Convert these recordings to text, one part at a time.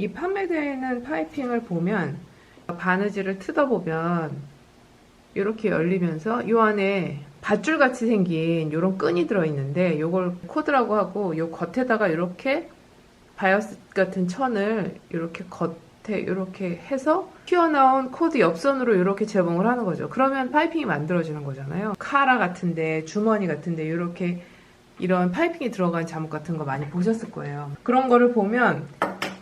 이 판매되는 파이핑을 보면 바느질을 뜯어보면 이렇게 열리면서 이 안에 밧줄 같이 생긴 이런 끈이 들어있는데 이걸 코드라고 하고 이 겉에다가 이렇게 바이어스 같은 천을 이렇게 겉에 이렇게 해서 튀어나온 코드 옆선으로 이렇게 재봉을 하는 거죠. 그러면 파이핑이 만들어지는 거잖아요. 카라 같은데 주머니 같은데 이렇게 이런 파이핑이 들어간 잠옷 같은 거 많이 보셨을 거예요. 그런 거를 보면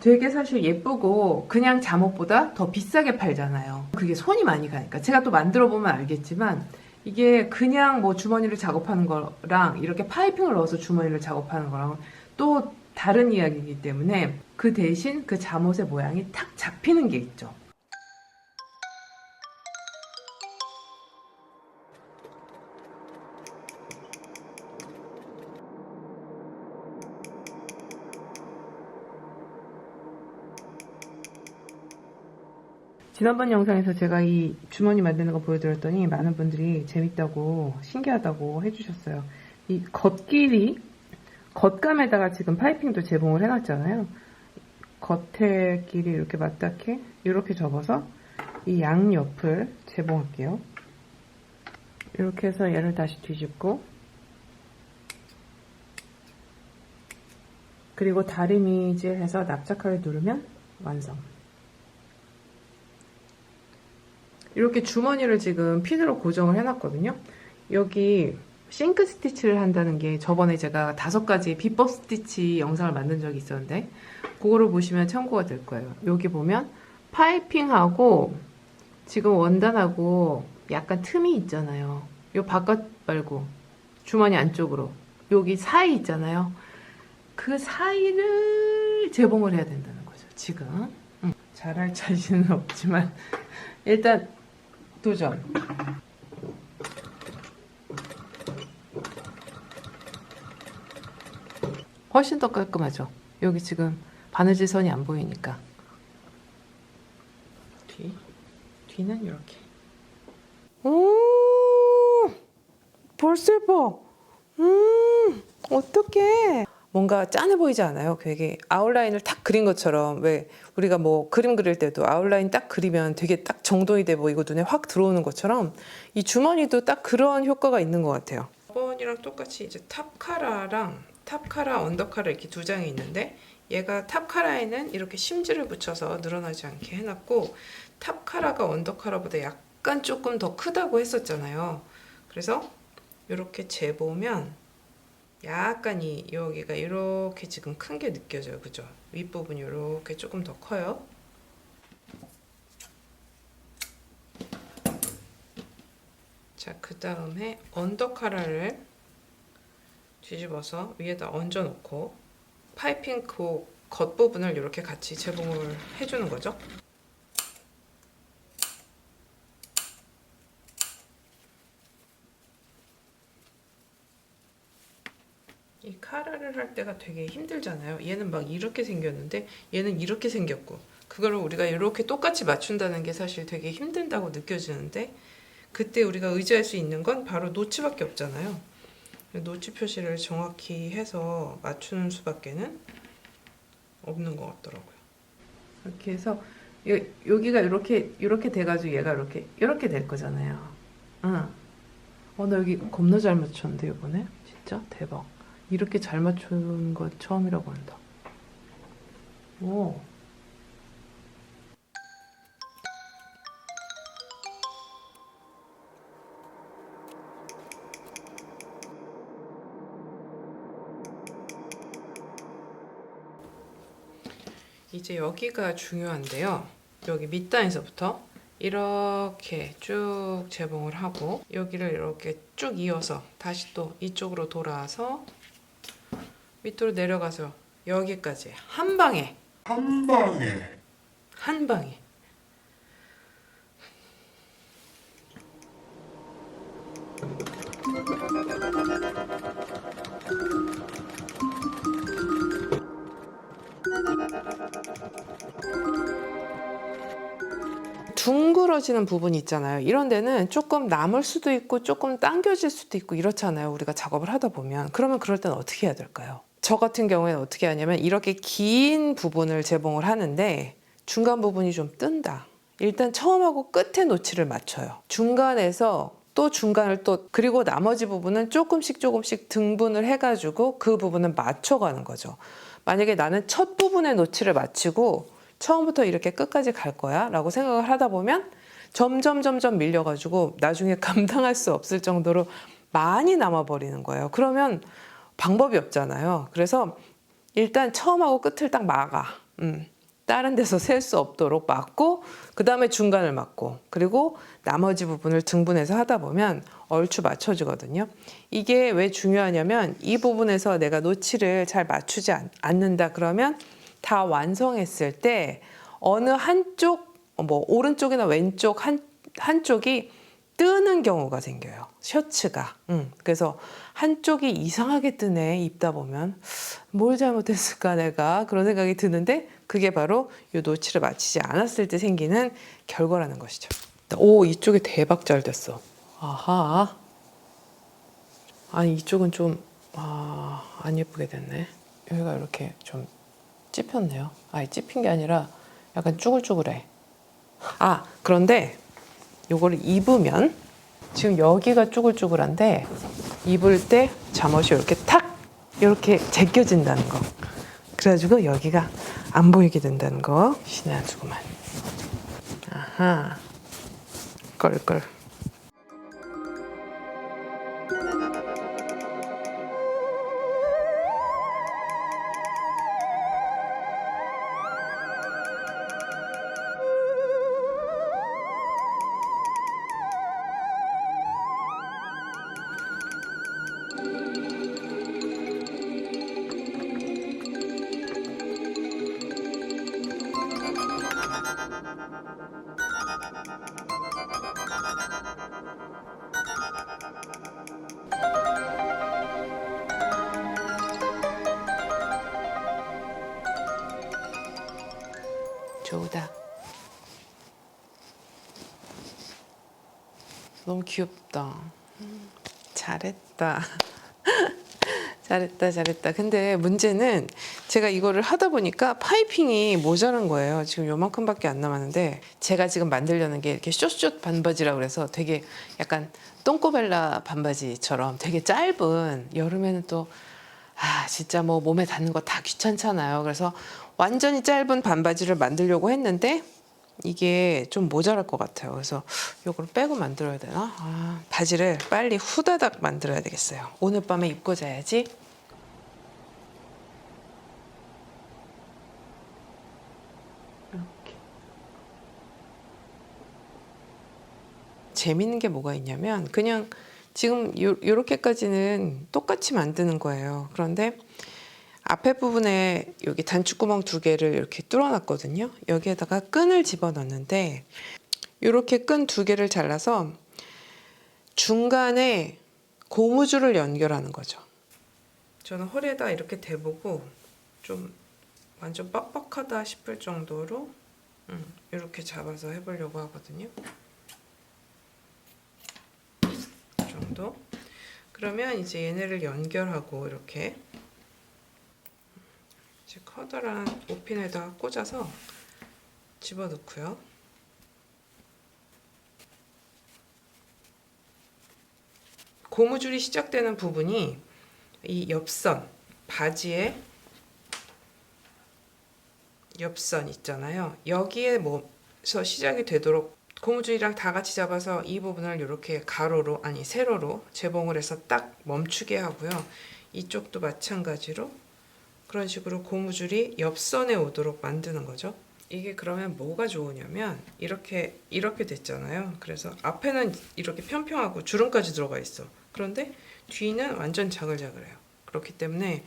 되게 사실 예쁘고 그냥 잠옷보다 더 비싸게 팔잖아요. 그게 손이 많이 가니까. 제가 또 만들어 보면 알겠지만 이게 그냥 뭐 주머니를 작업하는 거랑 이렇게 파이핑을 넣어서 주머니를 작업하는 거랑 또 다른 이야기이기 때문에 그 대신 그 잠옷의 모양이 탁 잡히는 게 있죠. 지난번 영상에서 제가 이 주머니 만드는 거 보여드렸더니 많은 분들이 재밌다고 신기하다고 해주셨어요. 이 겉길이 겉감에다가 지금 파이핑도 재봉을 해놨잖아요. 겉에 길이 이렇게 맞닿게 이렇게 접어서 이 양 옆을 재봉할게요. 이렇게 해서 얘를 다시 뒤집고 그리고 다리 미질 해서 납작하게 누르면 완성. 이렇게 주머니를 지금 핀으로 고정을 해놨거든요. 여기 싱크 스티치를 한다는 게 저번에 제가 다섯 가지 비법 스티치 영상을 만든 적이 있었는데 그거를 보시면 참고가 될 거예요. 여기 보면 파이핑하고 지금 원단하고 약간 틈이 있잖아요. 요 바깥 말고 주머니 안쪽으로 여기 사이 있잖아요. 그 사이를 재봉을 해야 된다는 거죠. 지금 음, 잘할 자신은 없지만 일단 도전. 훨씬 더 깔끔하죠. 여기 지금 바느질 선이 안 보이니까. 뒤, 뒤는 이렇게. 오, 벌써 예뻐. 음, 어떡해. 뭔가 짠해 보이지 않아요? 되게 아웃라인을 딱 그린 것처럼 왜 우리가 뭐 그림 그릴 때도 아웃라인 딱 그리면 되게 딱 정돈이 돼 보이고 눈에 확 들어오는 것처럼 이 주머니도 딱 그런 효과가 있는 것 같아요. 저번이랑 똑같이 이제 탑 카라랑 탑 카라, 언더 카라 이렇게 두 장이 있는데 얘가 탑 카라에는 이렇게 심지를 붙여서 늘어나지 않게 해놨고 탑 카라가 언더 카라보다 약간 조금 더 크다고 했었잖아요. 그래서 이렇게 재보면 약간 이 여기가 이렇게 지금 큰 게 느껴져요. 그죠? 윗부분이 이렇게 조금 더 커요. 자, 그 다음에 언더카라를 뒤집어서 위에다 얹어 놓고 파이핑 그 겉부분을 이렇게 같이 재봉을 해주는 거죠. 이 카라를 할 때가 되게 힘들잖아요. 얘는 막 이렇게 생겼는데 얘는 이렇게 생겼고 그거를 우리가 이렇게 똑같이 맞춘다는 게 사실 되게 힘들다고 느껴지는데 그때 우리가 의지할 수 있는 건 바로 노치밖에 없잖아요. 노치 표시를 정확히 해서 맞추는 수밖에는 없는 것 같더라고요. 이렇게 해서 여, 여기가 이렇게 이렇게 돼가지고 얘가 이렇게 이렇게 될 거잖아요. 응. 어, 나 여기 겁나 잘 맞췄는데 이번에 진짜 대박. 이렇게 잘 맞춘 건 처음이라고 한다. 오. 이제 여기가 중요한데요. 여기 밑단에서부터 이렇게 쭉 재봉을 하고 여기를 이렇게 쭉 이어서 다시 또 이쪽으로 돌아와서 밑으로 내려가서 여기까지 한 방에 한 방에 한 방에 둥그러지는 부분이 있잖아요. 이런 데는 조금 남을 수도 있고 조금 당겨질 수도 있고 이렇잖아요. 우리가 작업을 하다 보면. 그러면 그럴 때는 어떻게 해야 될까요? 저 같은 경우에는 어떻게 하냐면 이렇게 긴 부분을 재봉을 하는데 중간 부분이 좀 뜬다. 일단 처음하고 끝에 노치를 맞춰요. 중간에서 또 중간을 또 그리고 나머지 부분은 조금씩 조금씩 등분을 해가지고 그 부분을 맞춰가는 거죠. 만약에 나는 첫 부분의 노치를 맞추고 처음부터 이렇게 끝까지 갈 거야 라고 생각을 하다 보면 점점 점점 밀려가지고 나중에 감당할 수 없을 정도로 많이 남아버리는 거예요. 그러면 방법이 없잖아요. 그래서 일단 처음하고 끝을 딱 막아. 음. 다른 데서 셀 수 없도록 막고 그 다음에 중간을 막고 그리고 나머지 부분을 등분해서 하다 보면 얼추 맞춰지거든요. 이게 왜 중요하냐면 이 부분에서 내가 노치를 잘 맞추지 않, 않는다 그러면 다 완성했을 때 어느 한쪽 뭐 오른쪽이나 왼쪽 한 한쪽이 뜨는 경우가 생겨요. 셔츠가. 음, 그래서 한쪽이 이상하게 뜨네 입다 보면 뭘 잘못했을까 내가 그런 생각이 드는데 그게 바로 이 노치를 맞추지 않았을 때 생기는 결과라는 것이죠. 오 이쪽이 대박 잘 됐어. 아하. 아니 이쪽은 좀 아, 안 예쁘게 됐네. 여기가 이렇게 좀 찝혔네요. 아니 찝힌 게 아니라 약간 쭈글쭈글해. 아 그런데 요거를 입으면 지금 여기가 쭈글쭈글한데 입을 때 잠옷이 이렇게 탁 이렇게 제껴진다는 거. 그래가지고 여기가 안 보이게 된다는 거. 수구만. 아하. 껄껄. 좋다. 너무 귀엽다. 음, 잘했다. 잘했다, 잘했다. 근데 문제는 제가 이거를 하다 보니까 파이핑이 모자란 거예요. 지금 요만큼밖에 안 남았는데 제가 지금 만들려는 게 이렇게 숏숏 반바지라 그래서 되게 약간 똥꼬벨라 반바지처럼 되게 짧은 여름에는 또 아, 진짜 뭐 몸에 닿는 거 다 귀찮잖아요. 그래서 완전히 짧은 반바지를 만들려고 했는데 이게 좀 모자랄 것 같아요. 그래서 이걸 빼고 만들어야 되나? 아, 바지를 빨리 후다닥 만들어야 되겠어요. 오늘 밤에 입고 자야지. 재밌는 게 뭐가 있냐면 그냥 지금 요, 요렇게까지는 똑같이 만드는 거예요. 그런데 앞에 부분에 여기 단추구멍 두 개를 이렇게 뚫어놨거든요. 여기에다가 끈을 집어넣는데 이렇게 끈 두 개를 잘라서 중간에 고무줄을 연결하는 거죠. 저는 허리에다 이렇게 대보고 좀 완전 빡빡하다 싶을 정도로 음, 이렇게 잡아서 해보려고 하거든요. 이 정도. 그러면 이제 얘네를 연결하고 이렇게 이제 커다란 오핀에다가 꽂아서 집어넣고요. 고무줄이 시작되는 부분이 이 옆선 바지의 옆선 있잖아요. 여기에 뭐서 시작이 되도록 고무줄이랑 다 같이 잡아서 이 부분을 이렇게 가로로 아니 세로로 재봉을 해서 딱 멈추게 하고요. 이쪽도 마찬가지로 그런 식으로 고무줄이 옆선에 오도록 만드는 거죠. 이게 그러면 뭐가 좋으냐면 이렇게 이렇게 됐잖아요. 그래서 앞에는 이렇게 평평하고 주름까지 들어가 있어. 그런데 뒤는 완전 자글자글해요. 그렇기 때문에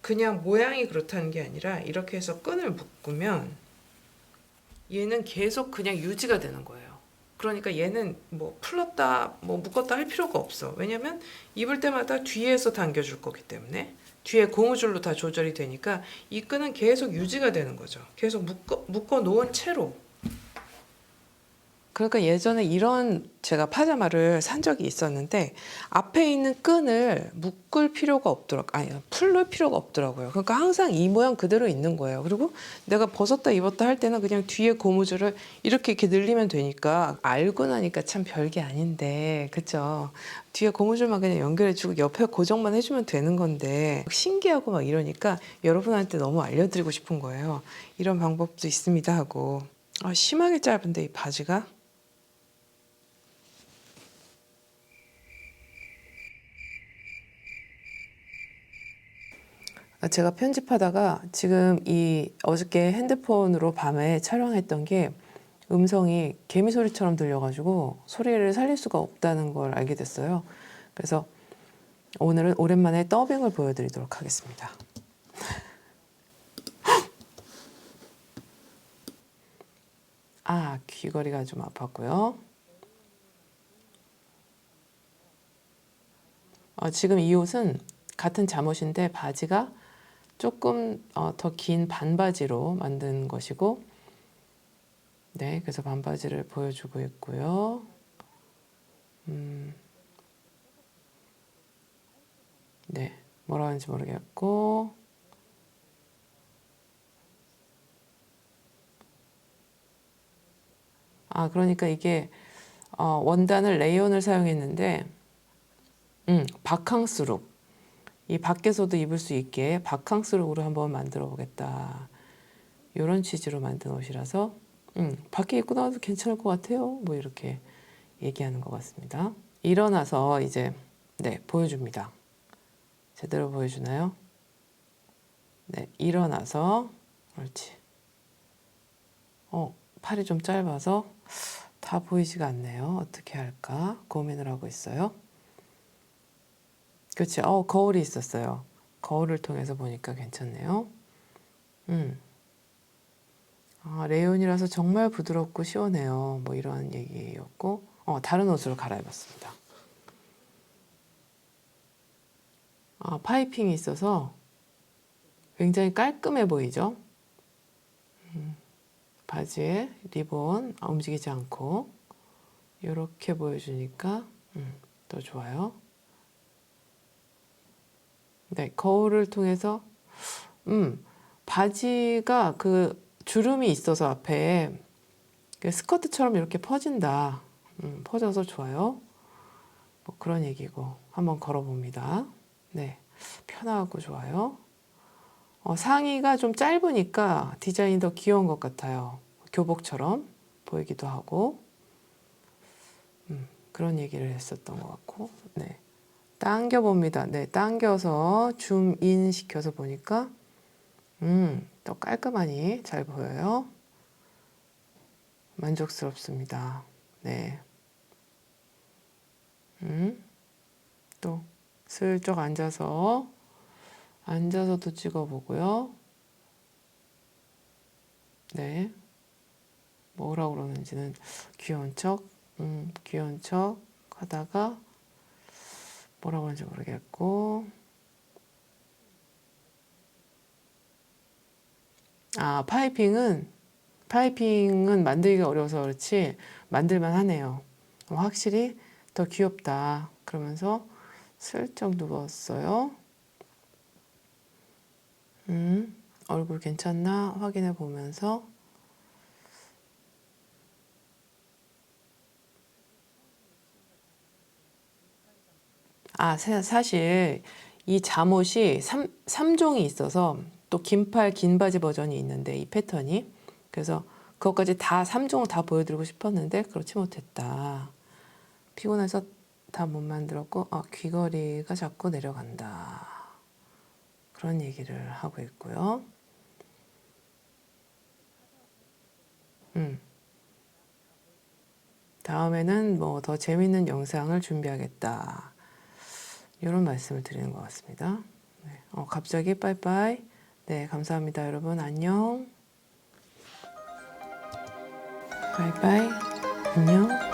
그냥 모양이 그렇다는 게 아니라 이렇게 해서 끈을 묶으면 얘는 계속 그냥 유지가 되는 거예요. 그러니까 얘는 뭐 풀었다, 뭐 묶었다 할 필요가 없어. 왜냐면 입을 때마다 뒤에서 당겨줄 거기 때문에 뒤에 고무줄로 다 조절이 되니까 이 끈은 계속 유지가 되는 거죠. 계속 묶어, 묶어 놓은 채로 그러니까 예전에 이런 제가 파자마를 산 적이 있었는데 앞에 있는 끈을 묶을 필요가 없더라고 아니 풀을 필요가 없더라고요. 그러니까 항상 이 모양 그대로 있는 거예요. 그리고 내가 벗었다 입었다 할 때는 그냥 뒤에 고무줄을 이렇게 이렇게 늘리면 되니까 알고 나니까 참 별게 아닌데 그쵸? 뒤에 고무줄만 그냥 연결해주고 옆에 고정만 해주면 되는 건데 신기하고 막 이러니까 여러분한테 너무 알려드리고 싶은 거예요. 이런 방법도 있습니다 하고 아, 심하게 짧은데 이 바지가 제가 편집하다가 지금 이 어저께 핸드폰으로 밤에 촬영했던 게 음성이 개미 소리처럼 들려가지고 소리를 살릴 수가 없다는 걸 알게 됐어요. 그래서 오늘은 오랜만에 더빙을 보여드리도록 하겠습니다. 아, 귀걸이가 좀 아팠고요. 어, 지금 이 옷은 같은 잠옷인데 바지가 조금 어, 더 긴 반바지로 만든 것이고, 네, 그래서 반바지를 보여주고 있고요. 음, 네, 뭐라 하는지 모르겠고, 아, 그러니까 이게 어, 원단을 레이온을 사용했는데, 음, 바캉스룩. 이 밖에서도 입을 수 있게 바캉스룩으로 한번 만들어 보겠다. 이런 취지로 만든 옷이라서, 음, 밖에 입고 나와도 괜찮을 것 같아요. 뭐 이렇게 얘기하는 것 같습니다. 일어나서 이제, 네, 보여줍니다. 제대로 보여주나요? 네, 일어나서, 그렇지. 어, 팔이 좀 짧아서 다 보이지가 않네요. 어떻게 할까 고민을 하고 있어요. 그렇지. 어, 거울이 있었어요. 거울을 통해서 보니까 괜찮네요. 음. 아, 레온이라서 정말 부드럽고 시원해요. 뭐 이런 얘기였고, 어, 다른 옷으로 갈아입었습니다. 아, 파이핑이 있어서 굉장히 깔끔해 보이죠? 음. 바지에 리본 아, 움직이지 않고 이렇게 보여주니까 음, 더 좋아요. 네, 거울을 통해서 음, 바지가 그 주름이 있어서 앞에 그 스커트처럼 이렇게 퍼진다. 음, 퍼져서 좋아요. 뭐 그런 얘기고 한번 걸어봅니다. 네, 편하고 좋아요. 어, 상의가 좀 짧으니까 디자인이 더 귀여운 것 같아요. 교복처럼 보이기도 하고 음, 그런 얘기를 했었던 것 같고 네 당겨 봅니다. 네 당겨서 줌인 시켜서 보니까 음 더 깔끔하니 잘 보여요. 만족스럽습니다. 네. 음, 또 슬쩍 앉아서 앉아서도 찍어 보고요. 네. 뭐라 그러는지는 귀여운 척, 음, 귀여운 척 하다가 뭐라고 하는지 모르겠고. 아, 파이핑은, 파이핑은 만들기가 어려워서 그렇지, 만들만 하네요. 어, 확실히 더 귀엽다. 그러면서 슬쩍 누웠어요. 음, 얼굴 괜찮나 확인해 보면서 아, 사- 사실 이 잠옷이 3, 삼종이 있어서 또 긴팔, 긴 바지 버전이 있는데 이 패턴이 그래서 그것까지 다 3종을 다 보여드리고 싶었는데 그렇지 못했다. 피곤해서 다 못 만들었고 아, 귀걸이가 자꾸 내려간다. 그런 얘기를 하고 있고요. 음. 다음에는 뭐 더 재밌는 영상을 준비하겠다. 이런 말씀을 드리는 것 같습니다. 네. 어, 갑자기 빠이빠이. 네, 감사합니다, 여러분. 안녕. 바이바이. 안녕.